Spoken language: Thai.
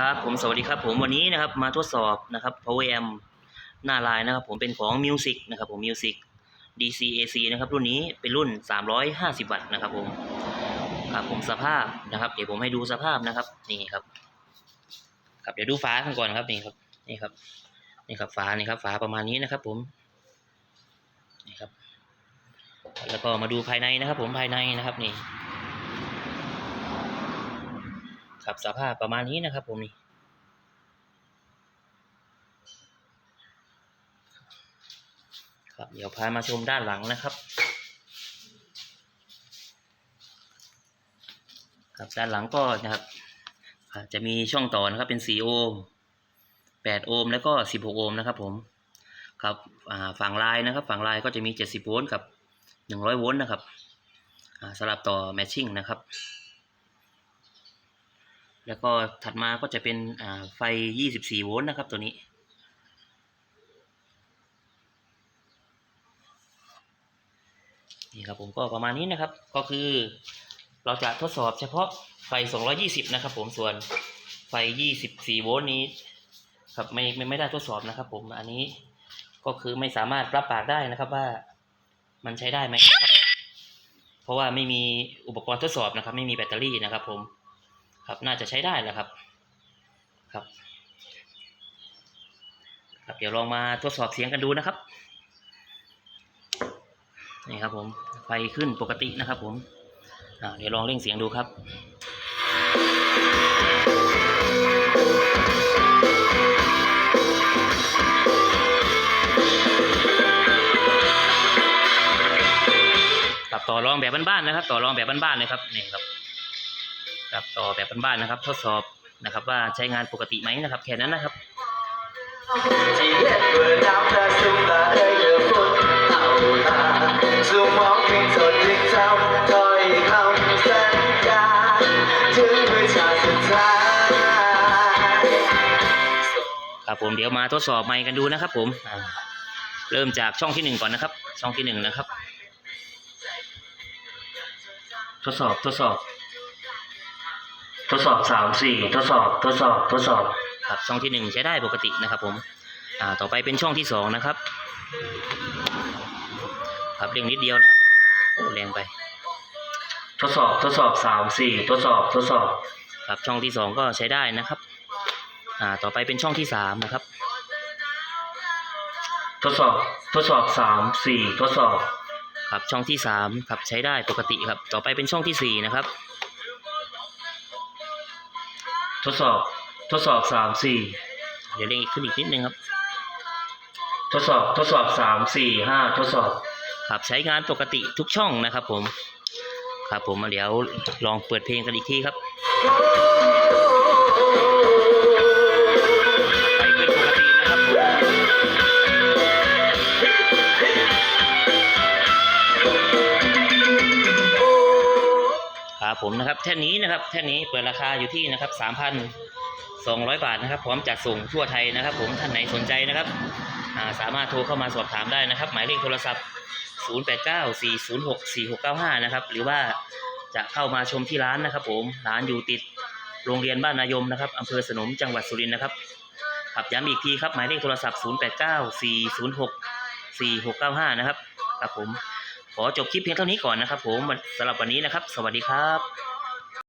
ครับผมสวัสดีครับผมวันนี้นะครับมาทดสอบนะครับ Power Amp หน้าลายนะครับ ผมเป็นของ Music นะครับผม Music DCAC นะครับรุ่นนี้เป็นรุ่น 350 วัตต์นะครับผมครับผมสภาพนะครับ เดี๋ยวผมให้ดูสภาพนะครับนี่ครับ ครับเดี๋ยวดูฝากันก่อนครับนี่ครับนี่ครับนี่ครับฝานี่ครับฝาประมาณนี้นะครับ ผมนี่ครับ แล้วก็มาดูภายในนะครับ ผมภายในนะครับนี่ ครับสภาพประมาณนี้นะครับผมนี่ครับเดี๋ยวพามาชมด้านหลังนะครับ ครับด้านหลังก็นะครับ จะมีช่องต่อนะครับเป็น 4 โอห์ม 8 โอห์มแล้วก็ 16 โอห์มนะครับผมครับฝั่งลายนะครับ ฝั่งลายก็จะมี 70 โวลต์กับ 100 โวลต์นะครับสลับต่อแมชชิ่งนะครับ แล้วก็ถัดมาก็จะเป็นอ่าไฟ 24 โวลต์นะครับตัวนี้ นี่ครับผมก็ประมาณนี้นะครับ ก็คือเราจะทดสอบเฉพาะไฟ 220 นะครับผมส่วนไฟ 24 โวลต์นี้ครับไม่ไม่ไม่ได้ทดสอบนะครับผมอันนี้ก็คือไม่สามารถรับปากได้นะครับว่ามันใช้ได้ไหมครับ เพราะว่าไม่มีอุปกรณ์ทดสอบนะครับ ไม่มีแบตเตอรี่นะครับผม ครับน่าจะใช้ได้แหละครับครับครับเดี๋ยวลองมาทดสอบเสียงกันดูนะครับนี่ครับผมไฟขึ้นปกตินะครับผมเดี๋ยวลองเร่งเสียงดูครับครับต่อรองแบบบ้านๆนะครับ ต่อรองแบบบ้านๆเลยครับนี่ครับ ครับต่อแบบบ้านๆนะครับ ทดสอบนะครับ ว่าใช้งานปกติไหมนะครับ แค่นั้นนะครับครับผมเดี๋ยวมาทดสอบไมค์กันดูนะครับ ผมเริ่มจากช่องที่หนึ่งก่อนนะครับ ช่องที่หนึ่งนะครับ ทดสอบทดสอบ ทดสอบสามสี่ทดสอบทดสอบทดสอบครับช่องที่หนึ่งใช้ได้ปกตินะครับผมอ่าต่อไปเป็นช่องที่สองนะครับครับเร่งนิดเดียวนะครับโอ้แรงไป ทดสอบทดสอบสามสี่ทดสอบทดสอบครับช่องที่สองก็ใช้ได้นะครับอ่าต่อไปเป็นช่องที่สามนะครับ ทดสอบทดสอบสามสี่ทดสอบครับช่องที่สามครับใช้ได้ปกติครับ ต่อไปเป็นช่องที่สี่นะครับ ทดสอบทดสอบสามสี่เดี๋ยวเร่งอีกขึ้นอีกนิดนึงครับ ทดสอบทดสอบสามสี่ห้าทดสอบครับใช้งานปกติทุกช่องนะครับผมครับผมเดี๋ยวลองเปิดเพลงกันอีกทีครับ ผมนะครับแท่นนี้นะครับแท่นนี้เปิดราคาอยู่ที่นะครับสามพันสองร้อยบาทนะครับพร้อมจัดส่งทั่วไทยนะครับ ผมท่านไหนสนใจนะครับาสามารถโทรเข้ามาสอบถามได้นะครับ หมายเลขโทรศัพท์ 0894064695 นะครับ หรือว่าจะเข้ามาชมที่ร้านนะครับ ผมร้านอยู่ติดโรงเรียนบ้านนายมนะครับอำเภอสนมจังหวัดสุรินทร์นะครับครับย้ำอีกทีครับ หมายเลขโทรศัพท์ 0894064695 นะครับครับผม ขอจบคลิปเพียงเท่านี้ก่อนนะครับผมสำหรับวันนี้นะครับ สวัสดีครับ